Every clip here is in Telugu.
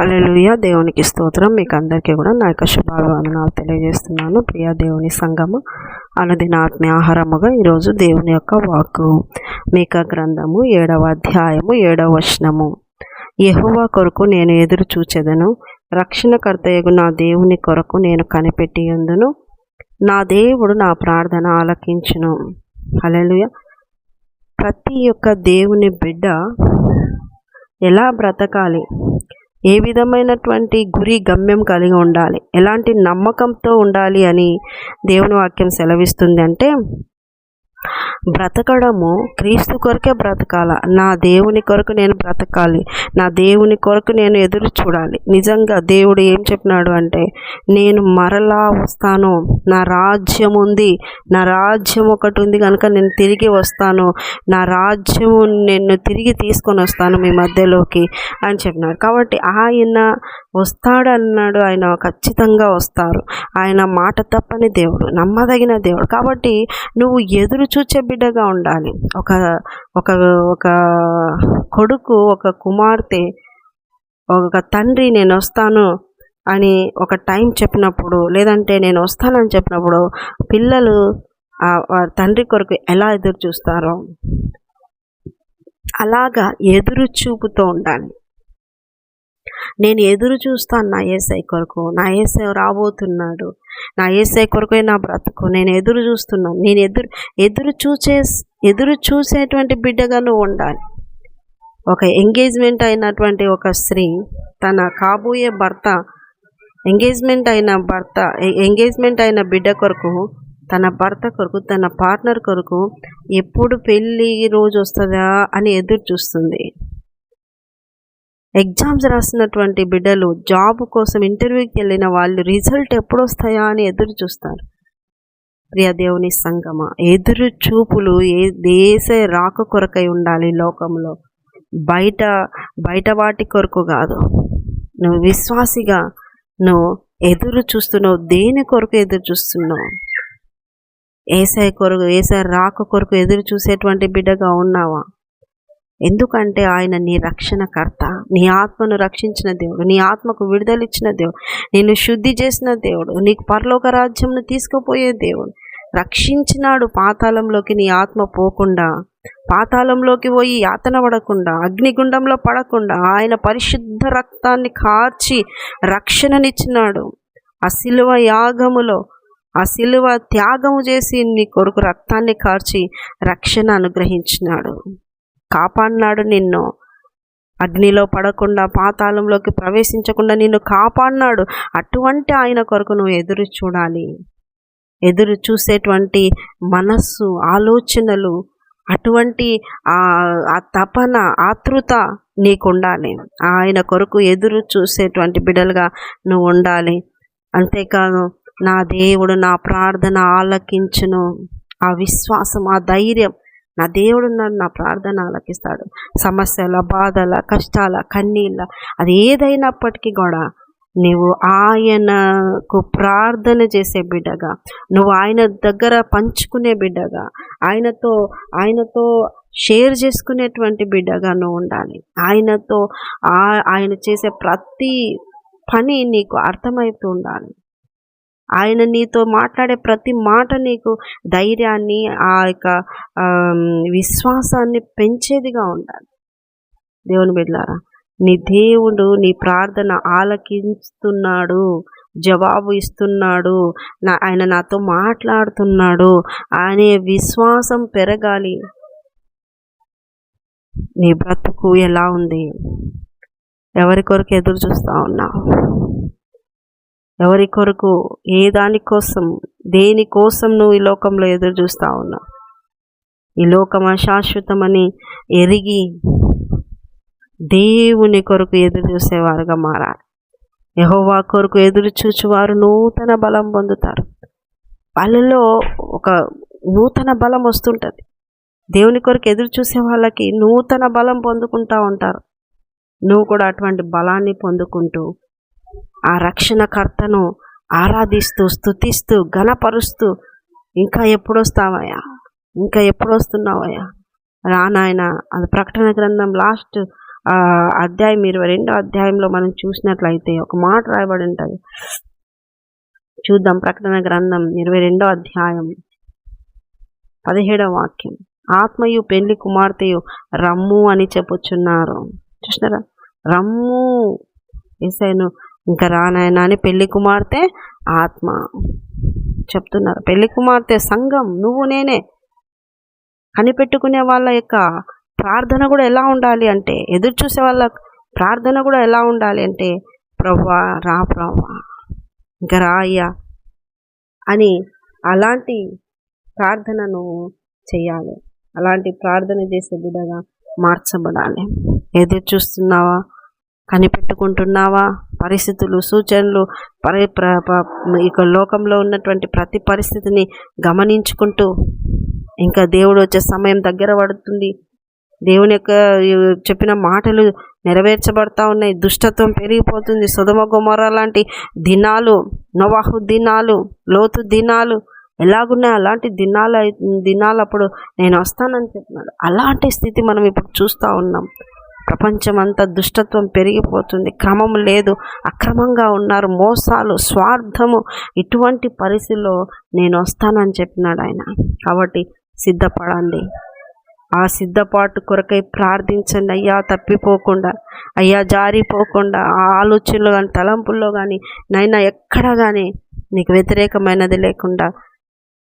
అలెలుయ దేవునికి స్తోత్రం. మీకు అందరికీ కూడా నా యొక్క శుభాభివందనాలు తెలియజేస్తున్నాను. ప్రియా దేవుని సంగము అనుదిన ఆత్మీయ ఆహారముగా ఈరోజు దేవుని యొక్క వాక్కు. మీక గ్రంథము ఏడవ అధ్యాయము ఏడవ వచనము. యహోవా కొరకు నేను ఎదురు చూచెదను. రక్షణకర్తయగు నా దేవుని కొరకు నేను కనిపెట్టి ఉందును నా దేవుడు నా ప్రార్థన ఆలకించును. అలెలుయ ప్రతి ఒక్క దేవుని బిడ్డ ఎలా బ్రతకాలి? ఏ విధమైనటువంటి గురి గమ్యం కలిగి ఉండాలి? ఎలాంటి నమ్మకంతో ఉండాలి అని దేవుని వాక్యం సెలవిస్తుంది అంటే బ్రతకడము క్రీస్తు కొరకే బ్రతకాల. నా దేవుని కొరకు నేను బ్రతకాలి. నా దేవుని కొరకు నేను ఎదురు చూడాలి. నిజంగా దేవుడు ఏం చెప్పినాడు అంటే నేను మరలా వస్తాను. నా రాజ్యం ఉంది. నా రాజ్యం ఒకటి ఉంది కనుక నేను తిరిగి వస్తాను. నా రాజ్యము నేను తిరిగి తీసుకొని వస్తాను మీ మధ్యలోకి అని చెప్పినాడు. కాబట్టి ఆయన వస్తాడన్నాడు ఆయన ఖచ్చితంగా వస్తారు. ఆయన మాట తప్పని దేవుడు నమ్మదగిన దేవుడు. కాబట్టి నువ్వు ఎదురు చూచే బిడ్డగా ఉండాలి. ఒక ఒక ఒక కొడుకు ఒక కుమార్తె ఒక తండ్రి నేను వస్తాను అని ఒక టైం చెప్పినప్పుడు లేదంటే నేను వస్తానని చెప్పినప్పుడు పిల్లలు వారి తండ్రి కొరకు ఎలా ఎదురు చూస్తారో అలాగా ఎదురు చూపుతూ ఉండాలి. నేను ఎదురు చూస్తాను నా ఏసై కొరకు. నా ఏసై రాబోతున్నాడు. నా ఏసై కొరకే నా బ్రతుకు. నేను ఎదురు చూస్తున్నాను. నేను ఎదురు ఎదురు చూసే ఎదురు చూసేటువంటి బిడ్డగా నువ్వు ఉండాలి. ఒక ఎంగేజ్మెంట్ అయినటువంటి ఒక స్త్రీ తన కాబోయే భర్త ఎంగేజ్మెంట్ అయిన భర్త ఎంగేజ్మెంట్ అయిన బిడ్డ కొరకు తన భర్త కొరకు తన పార్ట్నర్ కొరకు ఎప్పుడు పెళ్ళి రోజు వస్తుందా అని ఎదురు చూస్తుంది. ఎగ్జామ్స్ రాసినటువంటి బిడ్డలు జాబ్ కోసం ఇంటర్వ్యూకి వెళ్ళిన వాళ్ళు రిజల్ట్ ఎప్పుడు వస్తాయా అని ఎదురు చూస్తారు. ప్రియ దేవుని సంగమ ఎదురు చూపులు ఏ దేశ రాక కొరకై ఉండాలి లోకంలో. బయట బయట వాటి కొరకు కాదు. నువ్వు విశ్వాసిగా నువ్వు ఎదురు చూస్తున్నావు దేని కొరకు ఎదురు చూస్తున్నావు? ఏసఐ కొరకు ఏసఐ రాక కొరకు ఎదురు చూసేటువంటి బిడ్డగా ఉన్నావా? ఎందుకంటే ఆయన నీ రక్షణకర్త నీ ఆత్మను రక్షించిన దేవుడు నీ ఆత్మకు విడుదలిచ్చిన దేవుడు నేను శుద్ధి చేసిన దేవుడు నీకు పరలోక రాజ్యంను తీసుకుపోయే దేవుడు. రక్షించినాడు పాతాళంలోకి నీ ఆత్మ పోకుండా పాతాళంలోకి పోయి యాతన పడకుండా అగ్నిగుండంలో పడకుండా ఆయన పరిశుద్ధ రక్తాన్ని కార్చి రక్షణనిచ్చినాడు. ఆ శిలువ యాగములో ఆ శిలువ త్యాగము చేసి నీ కొరకు రక్తాన్ని కార్చి రక్షణ అనుగ్రహించినాడు. కాపాడినాడు నిన్ను. అగ్నిలో పడకుండా పాతాళంలోకి ప్రవేశించకుండా నిన్ను కాపాడినాడు. అటువంటి ఆయన కొరకు నువ్వు ఎదురు చూడాలి. ఎదురు చూసేటువంటి మనస్సు ఆలోచనలు అటువంటి ఆ తపన ఆతృత నీకు ఉండాలి ఆయన కొరకు ఎదురు చూసేటువంటి బిడ్డలుగా నువ్వు ఉండాలి. అంతేకాదు నా దేవుడు నా ప్రార్థన ఆలకించును. ఆ విశ్వాసం ఆ ధైర్యం నా దేవుడు నన్ను నా ప్రార్థన ఆలకిస్తాడు సమస్యల బాధల కష్టాల కన్నీళ్ళ అది ఏదైనప్పటికీ కూడా నీవు ఆయనకు ప్రార్థన చేసే బిడ్డగా నువ్వు ఆయన దగ్గర పంచుకునే బిడ్డగా ఆయనతో ఆయనతో షేర్ చేసుకునేటువంటి బిడ్డగా నువ్వు ఉండాలి. ఆయనతో ఆయన చేసే ప్రతి పని నీకు అర్థమవుతూ ఉండాలి. ఆయన నీతో మాట్లాడే ప్రతి మాట నీకు ధైర్యాన్ని ఆ యొక్క విశ్వాసాన్ని పెంచేదిగా ఉండాలి. దేవుని బిడ్డారా నీ దేవుడు నీ ప్రార్థన ఆలకిస్తున్నాడు జవాబు ఇస్తున్నాడు నా ఆయన నాతో మాట్లాడుతున్నాడు అనే విశ్వాసం పెరగాలి. నీ బ్రతుకు ఎలా ఉంది? ఎవరి కొరకు ఎదురు చూస్తూ ఉన్నావు? ఎవరి కొరకు ఏ దానికోసం దేనికోసం నువ్వు ఈ లోకంలో ఎదురు చూస్తూ ఉన్నావు? ఈ లోకం అశాశ్వతమని ఎరిగి దేవుని కొరకు ఎదురు చూసేవారుగా మారాలి. యహోవా కొరకు ఎదురు చూచువారు నూతన బలం పొందుతారు. వాళ్ళలో ఒక నూతన బలం వస్తుంటుంది. దేవుని కొరకు ఎదురు చూసే వాళ్ళకి నూతన బలం పొందుకుంటూ ఉంటారు. నువ్వు కూడా అటువంటి బలాన్ని పొందుకుంటూ ఆ రక్షణకర్తను ఆరాధిస్తూ స్థుతిస్తూ ఘనపరుస్తూ ఇంకా ఎప్పుడొస్తావయ్యా? ఇంకా ఎప్పుడొస్తున్నావయ్యా? రానాయన అది ప్రకటన గ్రంథం లాస్ట్ అధ్యాయం ఇరవై రెండో అధ్యాయంలో మనం చూసినట్లయితే ఒక మాట రాయబడి ఉంటుంది. చూద్దాం ప్రకటన గ్రంథం ఇరవై రెండో అధ్యాయం పదిహేడవ వాక్యం. ఆత్మయు పెళ్ళి కుమార్తెయు రమ్ము అని చెప్పుచున్నారు. చూసినారా? రమ్ము ఏసైను ఇంకా రానాయన అని పెళ్ళి కుమార్తె ఆత్మ. చెప్తున్నారు. పెళ్ళి కుమార్తె సంఘం నువ్వు నేనే. కనిపెట్టుకునే వాళ్ళ యొక్క ప్రార్థన కూడా ఎలా ఉండాలి అంటే ఎదురు చూసే వాళ్ళ ప్రార్థన కూడా ఎలా ఉండాలి అంటే ప్రవ్వా రా ప్రవ్వా. ఇంకా రా అయ్యా అని అలాంటి ప్రార్థనను చేయాలి. అలాంటి ప్రార్థన చేసే బిడ్డగా మార్చబడాలి. ఎదురు చూస్తున్నావా? కనిపెట్టుకుంటున్నావా? పరిస్థితులు సూచనలు పరి ఇక లోకంలో ఉన్నటువంటి ప్రతి పరిస్థితిని గమనించుకుంటూ ఇంకా దేవుడు వచ్చే సమయం దగ్గర పడుతుంది. దేవుని యొక్క చెప్పిన మాటలు నెరవేర్చబడతా ఉన్నాయి. దుష్టత్వం పెరిగిపోతుంది. సుధమ గుమర లాంటి దినాలు నవాహు దినాలు లోతు దినాలు ఎలాగున్నాయి? అలాంటి దినాలు దినాలప్పుడు నేను వస్తానని చెప్పినాడు. అలాంటి స్థితి మనం ఇప్పుడు చూస్తూ ఉన్నాం. ప్రపంచమంతా దుష్టత్వం పెరిగిపోతుంది. క్రమం లేదు. అక్రమంగా ఉన్నారు. మోసాలు స్వార్థము. ఇటువంటి పరిస్థితిలో నేను వస్తానని చెప్పినాడు ఆయన. కాబట్టి సిద్ధపడండి. ఆ సిద్ధపాటు కొరకై ప్రార్థించండి. అయ్యా తప్పిపోకుండా. అయ్యా జారిపోకుండా. ఆ ఆలోచనలు కానీ తలంపుల్లో కానీ నైనా ఎక్కడ కానీ నీకు వ్యతిరేకమైనది లేకుండా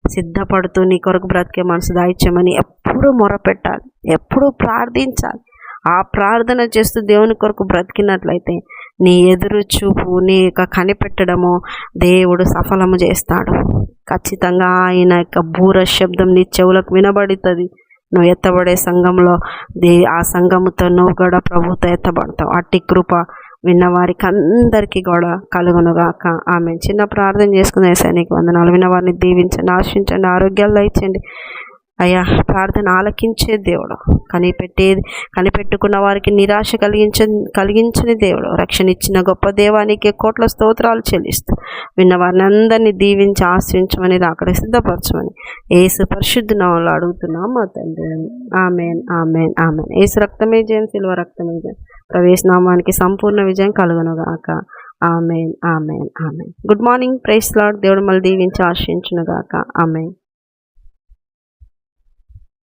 సిద్ధపడుతూ నీ కొరకు బ్రతికే మనసు దాయిచ్చామని ఎప్పుడు మొరపెట్టాలి. ఎప్పుడు ప్రార్థించాలి. ఆ ప్రార్థన చేస్తూ దేవుని కొరకు బ్రతికినట్లయితే నీ ఎదురు చూపు నీ యొక్క కనిపెట్టడము దేవుడు సఫలము చేస్తాడు. ఖచ్చితంగా ఆయన యొక్క బూర శబ్దం నీ చెవులకు వినబడుతుంది. నువ్వు ఎత్తబడే సంఘంలో దే ఆ సంఘముతో నువ్వు కూడా ప్రభుతో ఎత్తబడతావు. అట్టి కృప విన్నవారికి అందరికీ కూడా కలుగునుగాక. ఆమె చిన్న ప్రార్థన చేసుకునే సైనిక వందనాలు. విన్నవారిని దీవించండి ఆశించండి ఆరోగ్యాలు ఇచ్చండి అయ్యా ప్రార్థన ఆలకించే దేవుడు. కనిపెట్టేది కనిపెట్టుకున్న వారికి నిరాశ కలిగించ కలిగించని దేవుడు. రక్షణ ఇచ్చిన గొప్ప దేవానికి కోట్ల స్తోత్రాలు చెల్లిస్తూ విన్న వారిని అందరినీ దీవించి ఆశ్రయించమని అక్కడ సిద్ధపరచమని ఏసు పరిశుద్ధ నవలు అడుగుతున్నాం మా తండ్రి. Amen amen amen. ఏసు రక్తమే జయం సిల్వ రక్తమే జయం. ప్రవేశనామానికి సంపూర్ణ విజయం కలుగునుగాక. Amen amen amen. Good morning praise lord. దేవుడు మళ్ళీ దీవించి ఆశ్రయించునుగాక. ఆమెన్.